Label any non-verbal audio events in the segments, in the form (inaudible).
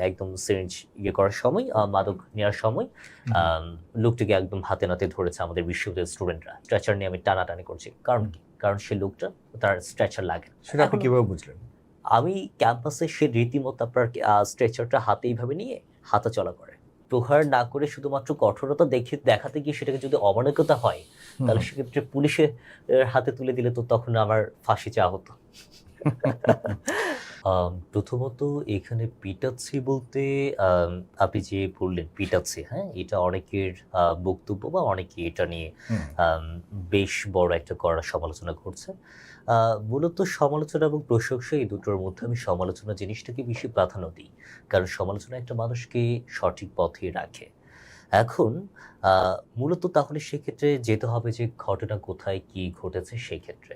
একদম সিরিঞ্জ ইয়ে করার সময় আহ, মাদক নেওয়ার সময় লোকটিকে একদম হাতে নাতে ধরেছে আমাদের বিশ্ববিদ্যালয়ের স্টুডেন্টরা স্ট্রেচার নিয়ে আমি টানাটানি করছি। কারণ কি? কারণ সে লোকটা তার স্ট্রেচার লাগে না। সেটা আপনি কীভাবে বুঝলেন? আমি ক্যাম্পাসে সে রীতিমতো আপনার স্ট্রেচারটা হাতে এইভাবে নিয়ে হাতা চলা করে। প্রহার না করে শুধুমাত্র কঠোরতা দেখে দেখাতে গিয়ে সেটাকে যদি অমানবিকতা হয় তাহলে সেক্ষেত্রে পুলিশের হাতে তুলে দিলে তো তখন আমার ফাঁসি চাওয়া হতো। (laughs) প্রথমত এখানে পিটাচ্ছি বলতে আপনি যে বললেন পিটাচ্ছি হ্যাঁ? এটা অনেকের বক্তব্য বা অনেকে এটা নিয়ে বেশ বড় একটা কড়া সমালোচনা করছে। মূলত সমালোচনা এবং প্রশংসা এই দুটোর মধ্যে আমি সমালোচনা জিনিসটাকে বেশি প্রাধান্য দিই। কারণ সমালোচনা একটা মানুষকে সঠিক পথে রাখে। এখন মূলত তাহলে সেক্ষেত্রে যেতে হবে যে ঘটনা কোথায় কি ঘটেছে সেক্ষেত্রে।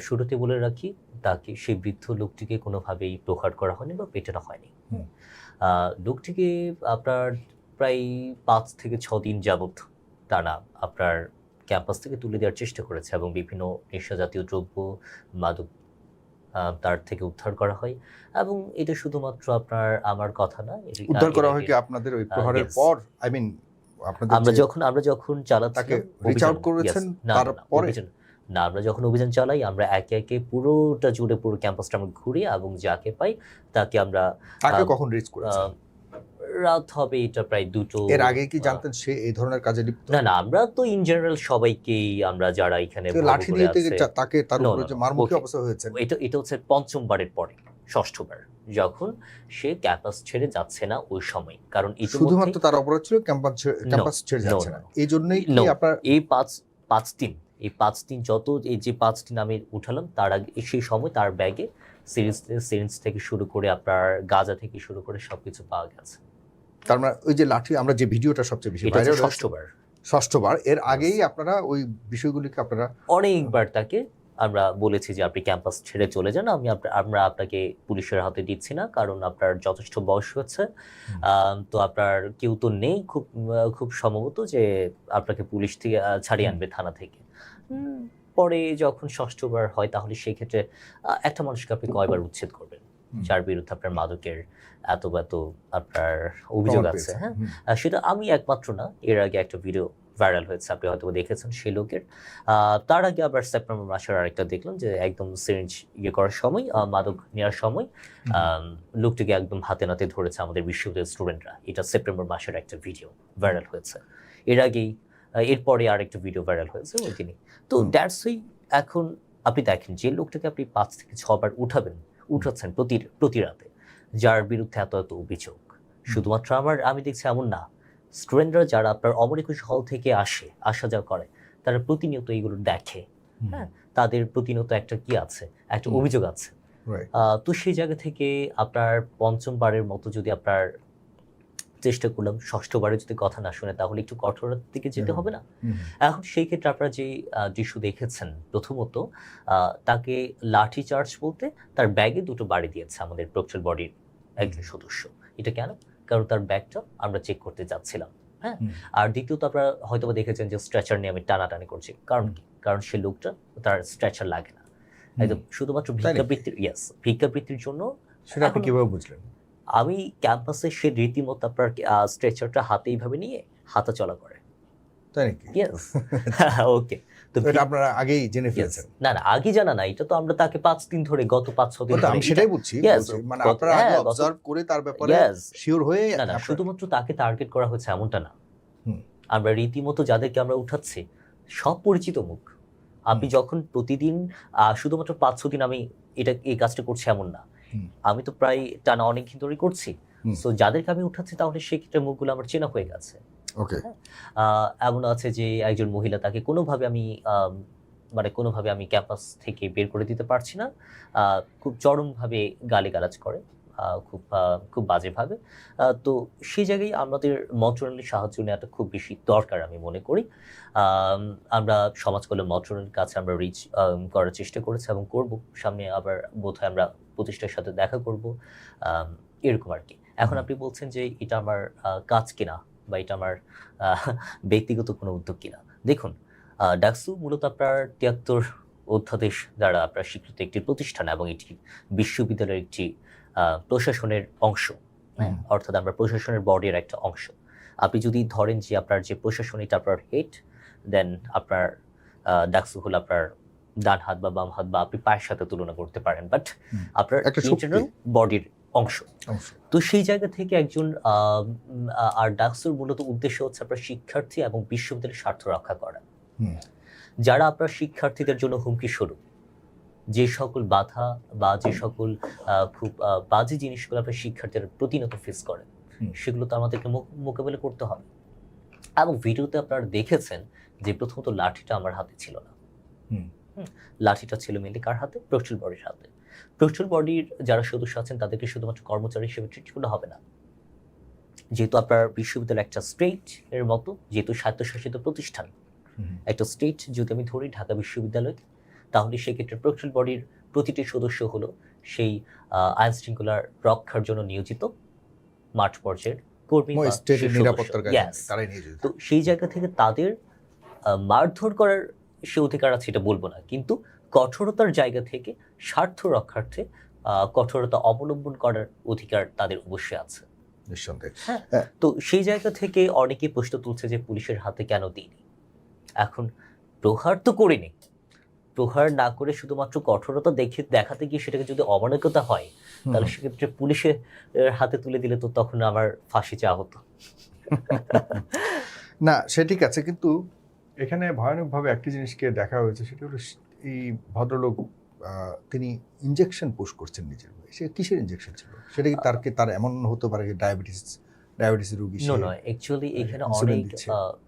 শুরুতে বলে রাখি তাকে সেই বৃদ্ধ লোকটিকে কোনোভাবেই প্রহার করা হয়নি বা পেটানো হয়নি। লোকটিকে আপনার প্রায় পাঁচ থেকে ছ দিন যাবত টানা আপনার ক্যাম্পাস থেকে তুলে দেওয়ার চেষ্টা করেছে এবং বিভিন্ন নেশা জাতীয় দ্রব্য মাদক তার থেকে উদ্ধার করা হয় এবং এটা শুধুমাত্র আপনার আমার কথা না উদ্ধার করা হয় কি আপনাদের ওই প্রহারের পর? আই মিন আমরা যখন আমরা যখন চালাচ্ছি তাকে reach out করেছেন তারপরে? না আমরা যখন অভিযান চালাই আমরা একে একে পুরোটা জুড়ে পুরো ক্যাম্পাসটা আমরা ঘুরি এবং যাকে পাই তাকে আমরা তাকে কখন রিচ রাত হবে এটা প্রায় দুটো এর আগে কি জানতেন সে এই ধরনের কাজে লিপ্ত? না না আমরা তো ইন জেনারেল সবাইকেই আমরা যারা এখানে লাঠি দিয়ে তাকে তার উপরে যে মারমুখী অবস্থা হয়েছে। এটা এটা হচ্ছে পঞ্চমবারের পরে ষষ্ঠবার যখন সে ক্যাম্পাস ছেড়ে যাচ্ছে না ওই সময়। কারণ শুধুমাত্র তার অপরাধ ছিল ক্যাম্পাস ক্যাম্পাস ছেড়ে যাচ্ছে না. এই জন্যই. আপনার এই পাঁচ পাঁচ দিন এই পাঁচটি যত এই যে পাঁচটি নামে উঠালাম তার আগে সেই সময় তার ব্যাগে সিরিজ সিরিঞ্জ থেকে শুরু করে আপনার গাজা থেকে শুরু করে সব কিছু পাওয়া গেছে। তার মানে ওই যে লাঠি আমরা যে ভিডিওটা সবচেয়ে বেশি ষষ্ঠবার। ষষ্ঠবার এর আগেই আপনারা ওই বিষয়গুলিকে আপনারা অনেকবার তাকে আমরা বলেছি যে আপনি ক্যাম্পাস ছেড়ে চলে যান। আমি আমরা আপনাকে পুলিশের হাতে দিচ্ছি না কারণ আপনার যথেষ্ট বয়স হচ্ছে তো আপনার কেউ তো নেই খুব খুব সম্ভবত যে আপনাকে পুলিশ থেকে ছাড়িয়ে আনবে থানা থেকে। পরে যখন ষষ্ঠবার হয় তাহলে সেই ক্ষেত্রে একটা মানুষকে আপনি কয়বার উচ্ছেদ করবেন? যার বিরুদ্ধে আপনার মাদকের এত এত আপনার অভিযোগ আছে হ্যাঁ? সেটা আমি একমাত্র না এর আগে একটা ভিডিও ভাইরাল হয়েছে আপনি হয়তো দেখেছেন সেই লোকের। তার আগে আবার সেপ্টেম্বর মাসের আরেকটা দেখলাম যে একদম সিরিঞ্জ ইয়ে করার সময় মাদক নেওয়ার সময় লোকটিকে একদম হাতে নাতে ধরেছে আমাদের বিশ্ববিদ্যালয়ের স্টুডেন্টরা এটা সেপ্টেম্বর মাসের একটা ভিডিও ভাইরাল হয়েছে। এর আগেই এরপরে আরেকটা ভিডিও ভাইরাল হয়েছে ওই দিনই তো। দ্যাটস ওই এখন আপনি দেখেন যে লোকটাকে আপনি পাঁচ থেকে ছবার উঠাবেন উঠাচ্ছেন প্রতি প্রতি রাতে যার বিরুদ্ধে এত এত অভিযোগ। শুধুমাত্র আমার আমি দেখছি এমন না স্টুডেন্টরা যারা আপনার অমর একুশ হল থেকে আসে আসা যাওয়া করে তারা প্রতিনিয়ত এইগুলো দেখে হ্যাঁ? তাদের প্রতিনিয়ত একটা কি আছে? একটা অভিযোগ আছে। তো সেই জায়গা থেকে আপনার পঞ্চমবারের মতো যদি আপনার চেষ্টা করলাম ষষ্ঠবারে যদি কথা না শুনে তাহলে একটু কঠোরতার দিকে যেতে হবে না? এখন সেই ক্ষেত্রে আপনারা যে দৃশ্য দেখেছেন প্রথমত আহ, তাকে লাঠি চার্জ বলতে তার ব্যাগে দুটো বাড়ি দিয়েছে আমাদের প্রকচল বডির একজন সদস্য। এটা কেন? কারণ তার ব্যাগটা আমরা চেক করতে যাচ্ছিলাম হ্যাঁ। আর দ্বিতীয়ত আপনারা হয়তো দেখেছেন যে স্ট্রেচার নিয়ে আমি টানাটানি করছি। কারণ কি? কারণ সে লোকটা তার স্ট্রেচার লাগে না। একদম শুধুমাত্র? ভিক্ষাবৃত্তির ইয়েস ভিক্ষাবৃত্তির জন্য সেটা আপনি কীভাবে বুঝলেন? আমি ক্যাম্পাসে সে রীতিমতো আপনার স্ট্রেচারটা হাতে এইভাবে নিয়ে হাতা চলা করে। তাই নাকি? ইয়েস ওকে (laughs) (laughs) তো তো এটা আপনারা আগেই জেনে ফেলেছেন। না না আগে জানা না এটা তো আমরা তাকে পাঁচ দিন ধরে গত পাঁচ ছ দিন আমি সেটাই বুঝছি মানে আপনারা আগে হ্যাঁ, অবজার্ভ করে তার ব্যাপারে শিওর হয়ে না না শুধুমাত্র তাকে টার্গেট করা এমনটা না। আমরা রীতিমতো যাদেরকে আমরা উঠাচ্ছি সব পরিচিত মুখ। আপনি যখন প্রতিদিন আহ, শুধুমাত্র পাঁচ ছ দিন আমি এটা এই কাজটা করছি এমন না। আমি তো প্রায় টানা অনেক দিন ধরেই করছি। তো যাদেরকে আমি উঠাচ্ছি তাহলে সেক্ষেত্রে মুখগুলো আমার চেনা হয়ে গেছে। ওকে এমন আছে যে একজন মহিলা তাকে কোনোভাবে আমি মানে কোনোভাবে আমি ক্যাম্পাস থেকে বের করে দিতে পারছি না। খুব চরমভাবে গালিগালাজ করে খুব খুব বাজেভাবে। তো সেই জায়গায় আমাদের মন্ত্রণালয়ের সাহায্য নেওয়াটা খুব বেশি দরকার আমি মনে করি। আমরা সমাজ কল্যাণ মন্ত্রণালয়ের কাছে আমরা রিচ করার চেষ্টা করেছি এবং করব। সামনে আবার বোধহয় আমরা প্রতিষ্ঠার সাথে দেখা করব। এরকম আর কি। এখন আপনি বলছেন যে এটা আমার কাজ কিনা? বা এটা আমার ব্যক্তিগত কোনো উদ্যোগ কিনা। দেখুন ডাকসু মূলত আপনার তিয়াত্তর অধ্যাদেশ দ্বারা আপনার স্বীকৃত একটি প্রতিষ্ঠান এবং এটি বিশ্ববিদ্যালয়ের একটি প্রশাসনের অংশ। হ্যাঁ অর্থাৎ আমরা প্রশাসনের বডির একটা অংশ। আপনি যদি ধরেন যে আপনার যে প্রশাসন এটা আপনার হেড দেন আপনার ডাকসু হলো আপনার ডান হাত বা বাম হাত বা আপনি পায়ের সাথে তুলনা করতে পারেন। বাট আপনার বডির অংশ। তো সেই জায়গা থেকে একজন আর ডাকসুর মূলত উদ্দেশ্য হচ্ছে আপনার শিক্ষার্থী এবং বিশ্ববিদ্যালয়ের স্বার্থ রক্ষা করা। হুম। যারা আপনার শিক্ষার্থীদের জন্য হুমকি স্বরূপ যে সকল বাধা বা যে সকল খুব বাজে জিনিসগুলো আপনার শিক্ষার্থীরা প্রতিনিয়ত ফেস করে সেগুলো তো আমাদেরকে মোকাবেলা করতে হবে। এবং ভিডিওতে আপনারা দেখেছেন যে প্রথমত লাঠিটা আমার হাতে ছিল না। লাঠিটা ছিল মেনলি কার হাতে? প্রচুর বডির হাতে। প্রচুর বডির যারা সদস্য আছেন তাদেরকে শুধুমাত্র কর্মচারী হিসেবে ট্রিট করলে হবে না। যেহেতু আপনার বিশ্ববিদ্যালয় একটা স্টেট এর মতো যেহেতু স্বায়ত্তশাসিত প্রতিষ্ঠান একটা স্টেট যদি আমি ধরি ঢাকা বিশ্ববিদ্যালয়কে তাহলে সেক্ষেত্রে প্রক্সিল বডির প্রতিটি সদস্য হলো সেই আইন শৃঙ্খলার রক্ষার জন্য নিয়োজিত মাঠ পর্যায়ের কর্মী তো সেই জায়গা থেকে তাদের মারধর করার সে অধিকার আছে এটা বলব না। কিন্তু কঠোরতার জায়গা থেকে স্বার্থ রক্ষার্থে কঠোরতা অবলম্বন করার অধিকার তাদের অবশ্যই আছে। নিঃসন্দেহে। তো সেই জায়গা থেকে অনেকে প্রশ্ন তুলছে যে পুলিশের হাতে কেন দিইনি? এখন প্রহার তো করিনি। প্রহার না করে শুধুমাত্র কঠোরতা দেখে দেখাতে গিয়ে সেটাকে যদি অমানবিকতা হয় তাহলে সেক্ষেত্রে পুলিশের হাতে তুলে দিলে তো তখন আমার ফাঁসি চাওয়া হতো। না সে ঠিক আছে কিন্তু এখানে ভয়ানকভাবে একটি জিনিসকে দেখা হয়েছে সেটা হলো এই ভদ্রলোক তিনি ইনজেকশন পুশ করছেন নিজের। সে কিসের ইনজেকশন ছিল সেটা কি তার কি তার এমন হতে পারে যে ডায়াবেটিস ডায়াবেটিস রোগী নো? নয় অ্যাকচুয়ালি এখানে অনেক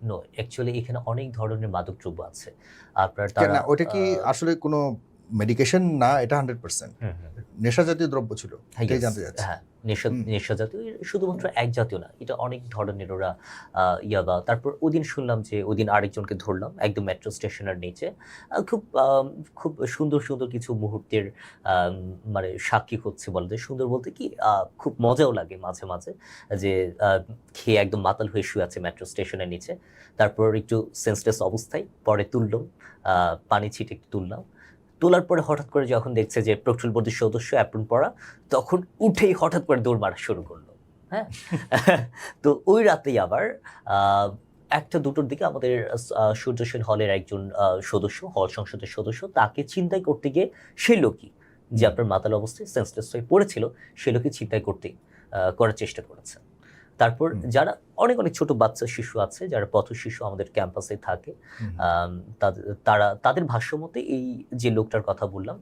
নো অ্যাকচুয়ালি এখানে অনেক ধরনের মাদক দ্রব্য আছে আপনার তারা না ওটা কি আসলে কোনো মেডিকেশন না এটা হান্ড্রেড পার্সেন্ট। নেশা জাতীয় দ্রব্য ছিল জানতে চাচ্ছি হ্যাঁ নেশা নেশা জাতীয় শুধুমাত্র এক জাতীয় না এটা অনেক ধরনের ওরা ইয়াবা তারপর ওদিন শুনলাম যে ওদিন আরেকজনকে ধরলাম একদম মেট্রো স্টেশনের নিচে খুব খুব সুন্দর সুন্দর কিছু মুহূর্তের মানে সাক্ষী হচ্ছে বলা যায়। সুন্দর বলতে কি খুব মজাও লাগে মাঝে মাঝে যে খেয়ে একদম মাতাল হয়ে শুয়ে আছে মেট্রো স্টেশনের নিচে। তারপর একটু সেন্সলেস অবস্থায় পরে তুললাম পানি ছিটে একটু তুললাম তোলার পরে হঠাৎ করে যখন দেখছে যে বোর্ডের সদস্য অ্যাপ্রন পড়া তখন উঠেই হঠাৎ করে দৌড় মারা শুরু করল। হ্যাঁ? (laughs) তো ওই রাতেই আবার একটা দুটোর দিকে আমাদের সূর্য সেন হলের একজন সদস্য, হল সংসদের সদস্য, তাকে চিন্তাই করতে গিয়ে সেই লোকই, যে আপনার মাতাল অবস্থায় সেন্সলেস হয়ে পড়েছিল, সে লোকই চিন্তাই করতে করার চেষ্টা করেছে। তারপর যারা অনেক অনেক ছোট বাচ্চা শিশু আছে যারা পথ শিশু আমাদের ক্যাম্পাসে থাকে তারা তাদের ভাষ্য মতে এই যে লোকটার কথা বললাম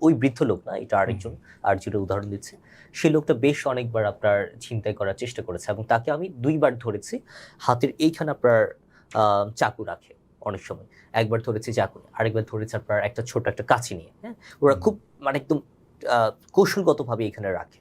ওই বৃদ্ধ লোক না এটা আরেকজন আর যেটা উদাহরণ দিচ্ছে সেই লোকটা বেশ অনেকবার আপনার চিন্তাই করার চেষ্টা করেছে এবং তাকে আমি দুইবার ধরেছি হাতের এইখানে আপনার আহ, চাকু রাখে অনেক সময় একবার ধরেছি চাকু আরেকবার ধরেছে আপনার একটা ছোট একটা কাছি নিয়ে হ্যাঁ? ওরা খুব মানে একদম আহ, কৌশলগতভাবে এখানে রাখে।